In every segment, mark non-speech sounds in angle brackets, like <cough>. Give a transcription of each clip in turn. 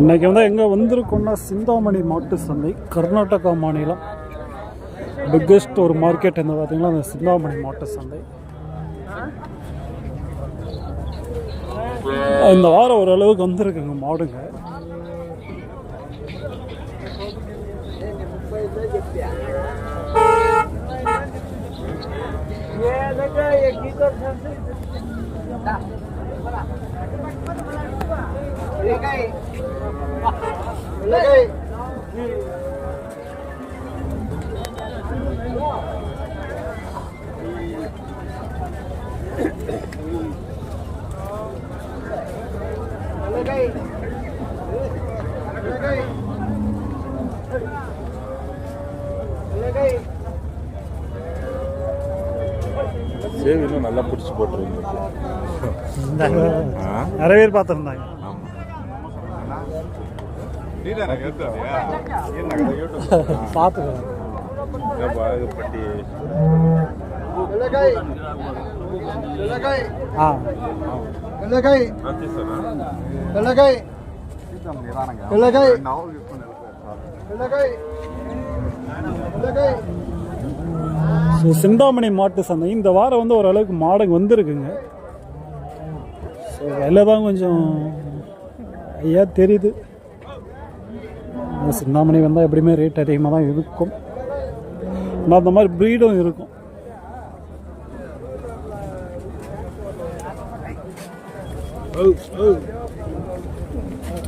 இன்னைக்கு வந்து எங்கே வந்திருக்கோம்னா சிந்தாமணி மாட்டு சந்தை கர்நாடகா மாநிலம். பிக்கெஸ்ட் ஒரு மார்க்கெட் என்ன பார்த்தீங்கன்னா அந்த சிந்தாமணி மாட்டு சந்தை. இந்த வாரம் ஓரளவுக்கு வந்திருக்குங்க மாடுங்க. சேவ் இன்னும் நல்லா பிடிச்சி போட்டுருங்க. நிறைய பேர் பார்த்துருந்தாங்க. <laughs> பார்த்துக்கலாம். ஸோ சிந்தாமணி மாட்டு சந்தை. இந்த வாரம் வந்து ஓரளவுக்கு மாடுங்க வந்திருக்குங்க. ஸோ விலை தான் கொஞ்சம் ஐயா தெரியுது. இந்த சிந்தாமணி வந்தால் எப்படியுமே ரேட் அதிகமாக தான் இருக்கும். ஆனால் அந்த மாதிரி ப்ரீடும் இருக்கும்.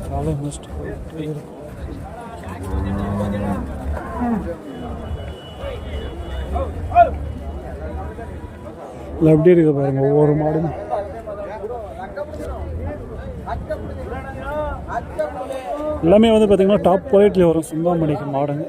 காலை முடிச்சுட்டு இல்லை எப்படி இருக்கு பாருங்க ஒவ்வொரு மாடும். எல்லாமே வந்து பார்த்தீங்கன்னா டாப் குவாலிட்டியில் வரும். சிந்தாமணிக்கு மாடுங்க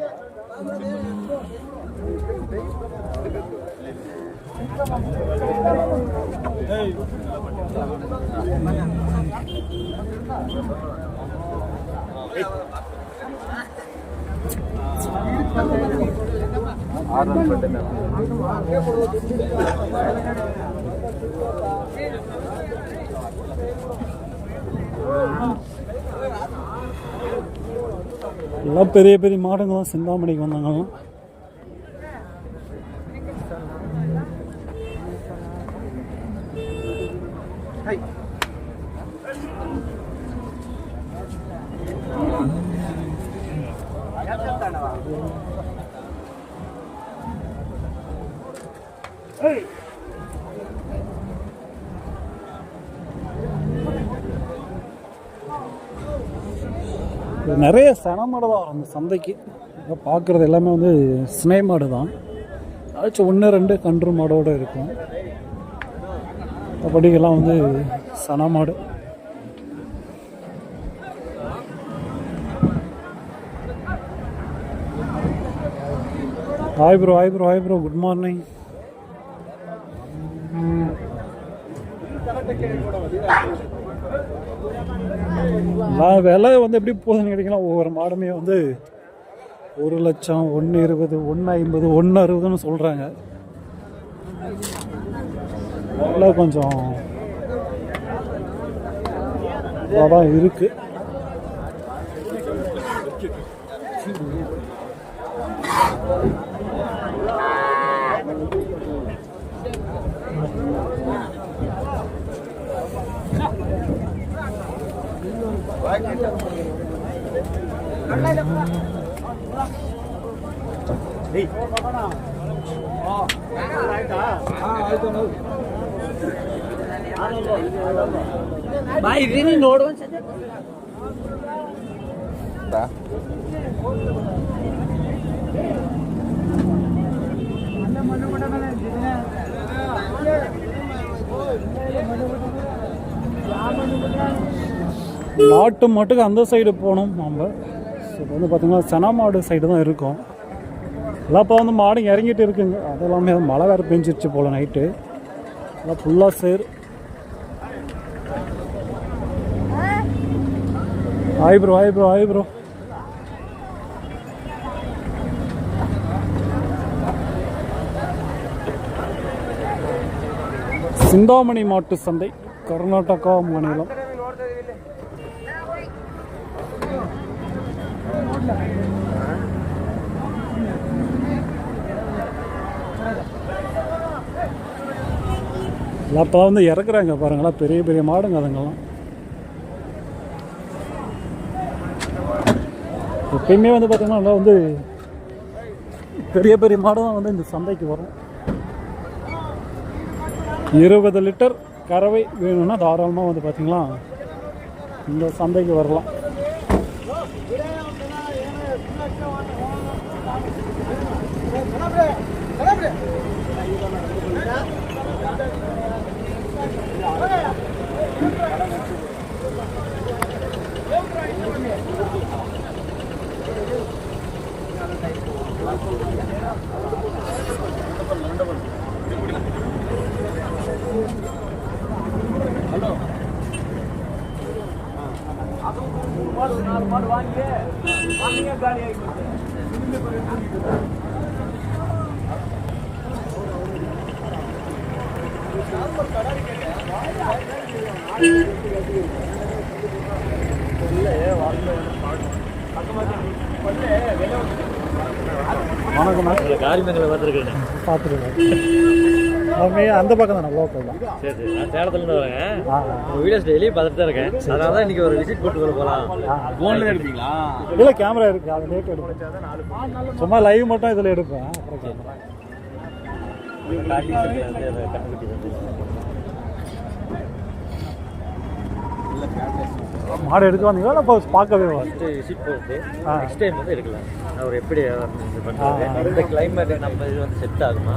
எல்லாம் பெரிய பெரிய மாடுங்களாம் சிந்தாமணிக்கு வந்தாங்களாம் Hey! நிறைய சனமாடு தான் வரும் அந்த சந்தைக்கு. பார்க்குறது எல்லாமே வந்து சினை மாடு தான். ஆச்சு ஒன்று ரெண்டு கன்று மாடோடு இருக்கும். மற்றபடிக்கெல்லாம் வந்து சனமாடு. Hi bro hi bro hi bro good morning நான் விலை வந்து எப்படி போகுதுன்னு கேட்டிங்கன்னா ஒவ்வொரு மாடுமே வந்து ஒரு லட்சம் ஒன்று இருபது ஒன்று ஐம்பது ஒன்று அறுபதுன்னு சொல்கிறாங்க விலை கொஞ்சம் தான் இருக்குது ಬಾಯಿ ನೋಡು ಒಂದ್ಸತಿ நாட்டு மாட்டுக்கு அந்த சைடு போகணும் நம்ம ஸோ இப்போ வந்து பார்த்திங்கன்னா சனா மாடு சைடு தான் இருக்கும். எல்லாம் இப்போ வந்து மாடு இறங்கிட்டு இருக்குங்க. அது எல்லாமே மழை வேறு பெஞ்சிருச்சு போல் நைட்டு எல்லாம் ஃபுல்லாக சேர். Hi bro hi bro hi bro Chintamani மாட்டு சந்தை கர்நாடகா மாநிலம். அப்போ வந்து இறக்குறாங்க பாருங்களா பெரிய பெரிய மாடுங்க அதுங்கெல்லாம். எப்பயுமே வந்து பார்த்தீங்கன்னா நல்லா வந்து பெரிய பெரிய மாடு தான் வந்து இந்த சந்தைக்கு வரும். இருபது லிட்டர் கறவை வேணும்னா தாராளமாக வந்து பார்த்தீங்களா இந்த சந்தைக்கு வரலாம். మండపం வணக்கம். காரிமங்கலம் வந்திருக்கேன் பார்த்துருக்கேன் அவங்க அந்த பக்கம் தானே லோக்கல் தான். சரி சரி. நான் சேலத்துலேருந்து வரேன். உங்கள் வீடியோஸ் டெய்லி பார்த்துட்டு தான் இருக்கேன். அதனால தான் இன்றைக்கி ஒரு விசிட் போட்டு வர போகலாம் ஃபோனில் எடுப்பீங்களா? இல்லை கேமரா இருக்கு. அது லேட் எடுப்பேன். சும்மா லைவ் மட்டும் இதில் எடுப்பேன். அப்புறம் மாடு எடுக்க வந்தீங்களா? இல்லை இப்போ பார்க்கவே ஃபஸ்ட்டு விசிட் போட்டு ஆ. நெக்ஸ்ட் டைம் வந்து எடுக்கலாம். அவர் எப்படி இது பண்ணுறது இந்த கிளைமேட் நம்ம இது வந்து செட் ஆகுமா?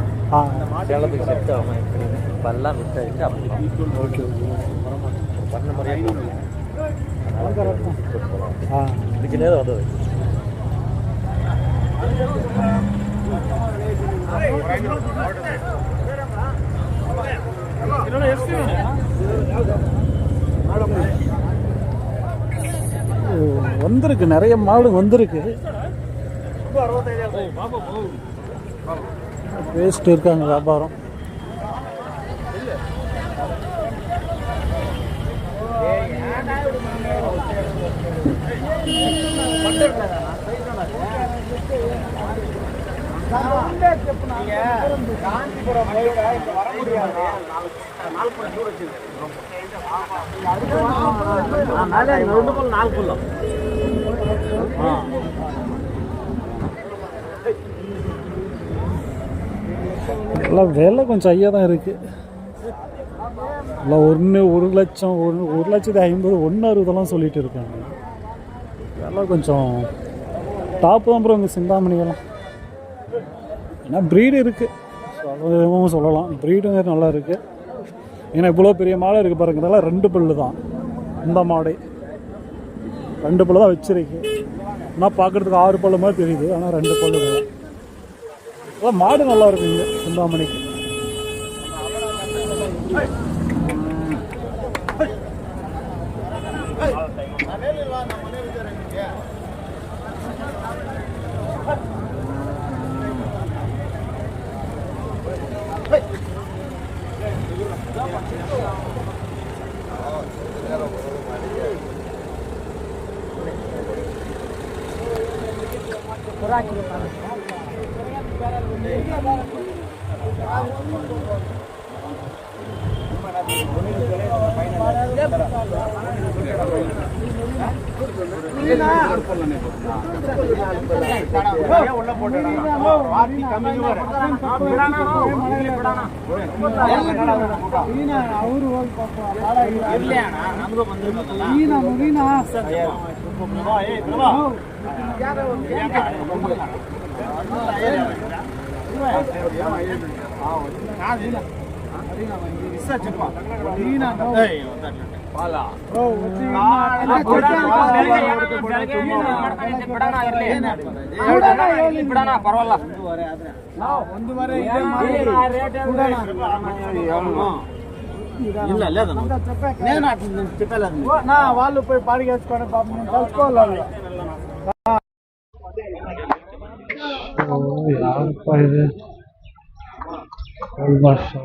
சேலத்துக்கு செட் ஆகுமா? எப்படி? இப்போ எல்லாம் மிஸ் ஆகிட்டு அப்படி ஓகே பண்ண முறையாக இதுக்கு நேரம் வந்தது. ஓ, வந்திருக்கு நிறைய மாடு வந்திருக்கு. வேஸ்ட் இருக்காங்க வியாபாரம். எல்லாம் விலை கொஞ்சம் ஐயா தான் இருக்கு. எல்லாம் ஒன்று ஒரு லட்சம் ஒரு ஒரு லட்சத்தி ஐம்பது ஒன்று அறுபதெல்லாம் சொல்லிட்டு இருக்காங்க. இதெல்லாம் கொஞ்சம் டாப் தான் அப்புறம் இங்கே சிந்தாமணியெல்லாம் ஏன்னா ப்ரீடு இருக்குது சொல்லவும் சொல்லலாம். ப்ரீடும் நல்லா இருக்குது ஏன்னா இவ்வளோ பெரிய மாடு இருக்குது பாருங்க. இதெல்லாம் ரெண்டு பல்லு தான். இந்த மாடு. ரெண்டு பல்லு தான் வச்சிருக்கு. ஆனால் பார்க்குறதுக்கு ஆறு பல்லு மாதிரி தெரியுது. ஆனால் ரெண்டு பல்லு தான் அதான் மாடு நல்லா இருக்குங்க சிந்தாமணிக்கு. உள்ள போட்டு அவரு ಪರವಲ್ಲ నేను చెప్పలేదు. నా వాళ్ళు పోయి పాడిగేసుకోండి పాపం నేను కలుసుకోవాలి ఓ yeah, by ఓ బస్సో.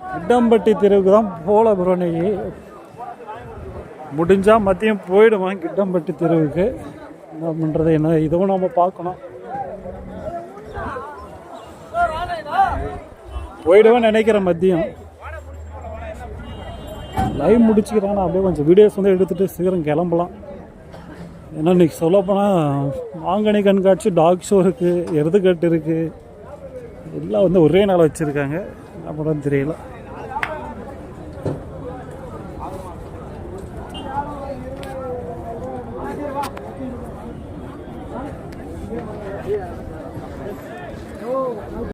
கிட்டம்பட்டி தெருவுக்கு தான் போல ப்ரோ இன்னைக்கு மதியம் போயிடுவேன் கிட்டம்பட்டி தெருவுக்கு. என்ன பண்ணுறது என்ன இதுவும் நம்ம பார்க்கணும். போயிடுவேன் நினைக்கிறேன் மதியம். லைவ் முடிச்சுக்கிறான் அப்படியே கொஞ்சம் வீடியோஸ் வந்து எடுத்துகிட்டு சீக்கிரம் கிளம்பலாம். ஏன்னா இன்னைக்கு சொல்லப்போனால் மாங்கனி கண்காட்சி டாக் ஷோ இருக்குது எருதுக்கட்டு இருக்குது எல்லாம் வந்து ஒரே நாள் வச்சுருக்காங்க. அப்புறம் தெரியல.